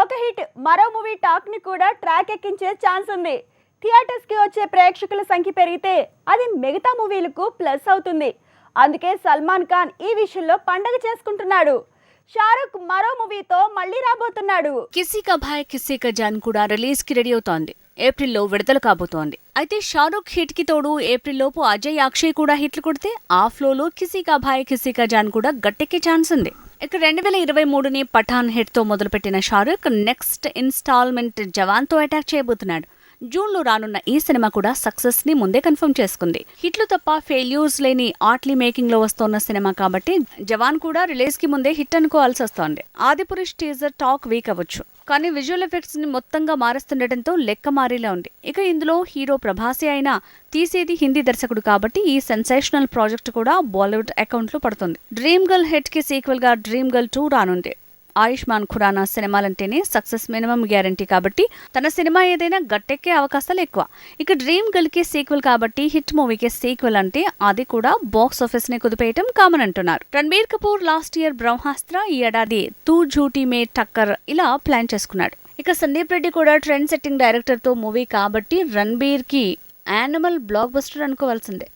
ఒక హిట్ మరో మూవీ టాక్ని కూడా ట్రాక్ ఎక్కించే ఛాన్స్ ఉంది. థియేటర్స్కి వచ్చే ప్రేక్షకుల సంఖ్య పెరిగితే అది మిగతా మూవీలకు ప్లస్ అవుతుంది. అందుకే సల్మాన్ ఖాన్ ఈ విషయంలో పండగ చేసుకుంటున్నాడు. షారుఖ్ మరో మూవీతో మళ్ళీ రాబోతున్నాడు. కిసీ కా భాయ్ కిసీ కా జాన్ కూడా రిలీజ్కి రెడీ అవుతోంది. ఏప్రిల్లో విడుదల కాబోతోంది. అయితే షారూఖ్ హిట్కి తోడు ఏప్రిల్ లోపు అజయ్ అక్షయ్ కూడా హిట్లు కొడితే ఆ ఫ్లోలో కిసీ కా భాయ్ కిసీ కా జాన్ కూడా గట్టెక్కే ఛాన్స్ ఉంది. ఇక రెండు వేల ఇరవై మూడుని పఠాన్ హిట్తో మొదలుపెట్టిన షారూఖ్ నెక్స్ట్ ఇన్స్టాల్మెంట్ జవాన్తో అటాక్ చేయబోతున్నాడు. జూన్లో రానున్న ఈ సినిమా కూడా సక్సెస్ని ముందే కన్ఫర్మ్ చేసుకుంది. హిట్లు తప్ప ఫెయిల్యూర్స్ లేని ఆర్ట్లీ మేకింగ్లో వస్తోన్న సినిమా కాబట్టి జవాన్ కూడా రిలీజ్కి ముందే హిట్ అనుకోవాల్సి వస్తోంది. ఆదిపురుష్ టీజర్ టాక్ వీక్ అవ్వచ్చు. కానీ విజువల్ ఎఫెక్ట్స్ని మొత్తంగా మారుస్తుండటంతో లెక్క మారేలా ఉంది. ఇక ఇందులో హీరో ప్రభాసి అయినా తీసేది హిందీ దర్శకుడు కాబట్టి ఈ సెన్సేషనల్ ప్రాజెక్ట్ కూడా బాలీవుడ్ అకౌంట్లో పడుతుంది. డ్రీమ్ గర్ల్ హిట్కి సీక్వెల్గా డ్రీమ్ గర్ల్ టూ రానుంది. ఆయుష్మాన్ ఖురానా సినిమాలంటేనే సక్సెస్ మినిమం గ్యారంటీ కాబట్టి తన సినిమా ఏదైనా గట్టెక్కే అవకాశాలు ఎక్కువ. ఇక డ్రీమ్ గర్ల్ సీక్వెల్ కాబట్టి హిట్ మూవీకి సీక్వెల్ అంటే అది కూడా బాక్స్ ఆఫీస్ని కుదిపేయటం కామన్ అంటున్నారు. రణబీర్ కపూర్ లాస్ట్ ఇయర్ బ్రహ్మాస్త్ర ఈ ఏడాది తూ జూటీ మే టక్కర్ ఇలా ప్లాన్ చేసుకున్నాడు. ఇక సందీప్ రెడ్డి కూడా ట్రెండ్ సెట్టింగ్ డైరెక్టర్తో మూవీ కాబట్టి రణబీర్కి యానిమల్ బ్లాక్ బస్టర్ అనుకోవాల్సిందే.